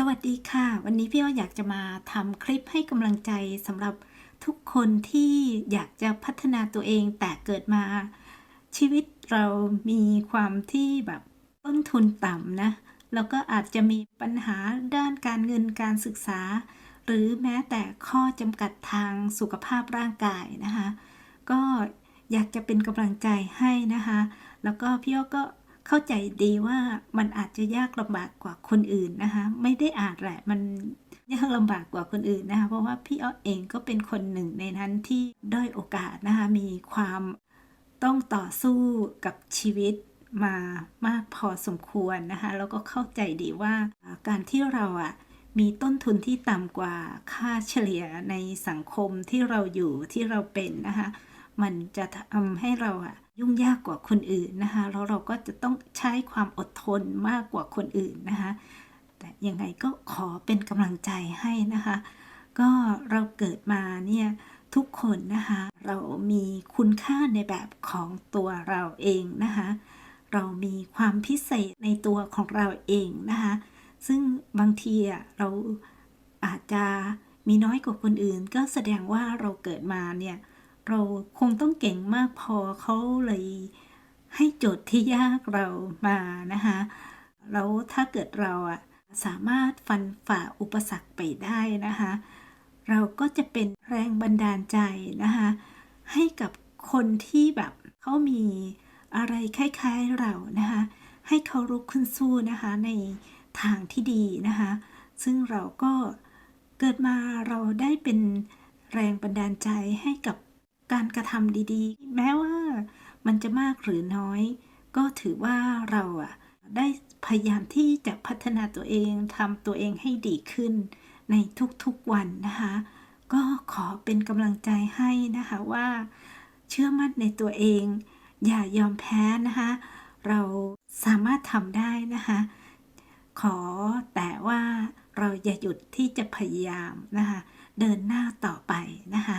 สวัสดีค่ะ วันนี้พี่อ้ออยากจะมาทำคลิปให้กำลังใจสำหรับทุกคนที่อยากจะพัฒนาตัวเองแต่เกิดมา ชีวิตเรามีความที่แบบต้นทุนต่ำนะ แล้วก็อาจจะมีปัญหาด้านการเงินการศึกษา หรือแม้แต่ข้อจำกัดทางสุขภาพร่างกายนะคะ ก็อยากจะเป็นกำลังใจให้นะคะ แล้วก็พี่อ้อก็ เข้าใจดีว่ามันอาจจะยากลำบากกว่าคนอื่นนะคะ ไม่ได้อาจแหละมันยากลำบากกว่าคนอื่นนะคะ เพราะว่าพี่อ้อเองก็เป็นคนหนึ่งในนั้นที่ด้อยโอกาสนะคะ มีความต้องต่อสู้กับชีวิตมามากพอสมควรนะคะ แล้วก็เข้าใจดีว่าการที่เราอะมีต้นทุนที่ต่ำกว่าค่าเฉลี่ยในสังคมที่เราอยู่ที่เราเป็นนะคะ มันจะทำให้เราอะยุ่งยากกว่าคนอื่นนะคะแล้วเราก็จะต้องใช้ความอดทนมากกว่าคนอื่นนะคะแต่ยังไงก็ขอเป็นกำลังใจให้นะคะ ก็เราเกิดมาเนี่ยทุกคนนะคะเรามีคุณค่าในแบบของตัวเราเองนะคะเรามีความพิเศษในตัวของเราเองนะคะซึ่งบางทีอะเราอาจจะมีน้อยกว่าคนอื่น ก็แสดงว่าเราเกิดมาเนี่ย เราคงต้องเก่งมากพอเขาเลยให้โจทย์ที่ยากเรามานะคะแล้วถ้าเกิดเราอะสามารถฟันฝ่าอุปสรรคไปได้นะคะเราก็จะเป็นแรงบันดาลใจนะคะให้กับคนที่แบบเขามีอะไรคล้ายๆเรานะคะให้เขาลุกขึ้นสู้นะคะในทางที่ดีนะคะซึ่งเราก็เกิดมาเราได้เป็นแรงบันดาลใจให้กับ การกระทำดีๆ แม้ว่ามันจะมากหรือน้อย ก็ถือว่าเราอะได้พยายามที่จะพัฒนาตัวเองทำตัวเองให้ดีขึ้น ในทุกๆวันนะคะ ก็ขอเป็นกำลังใจให้นะคะว่า เชื่อมั่นในตัวเอง อย่ายอมแพ้นะคะ เราสามารถทำได้นะคะ ขอแต่ว่าเราอย่าหยุดที่จะพยายามนะคะ เดินหน้าต่อไปนะคะ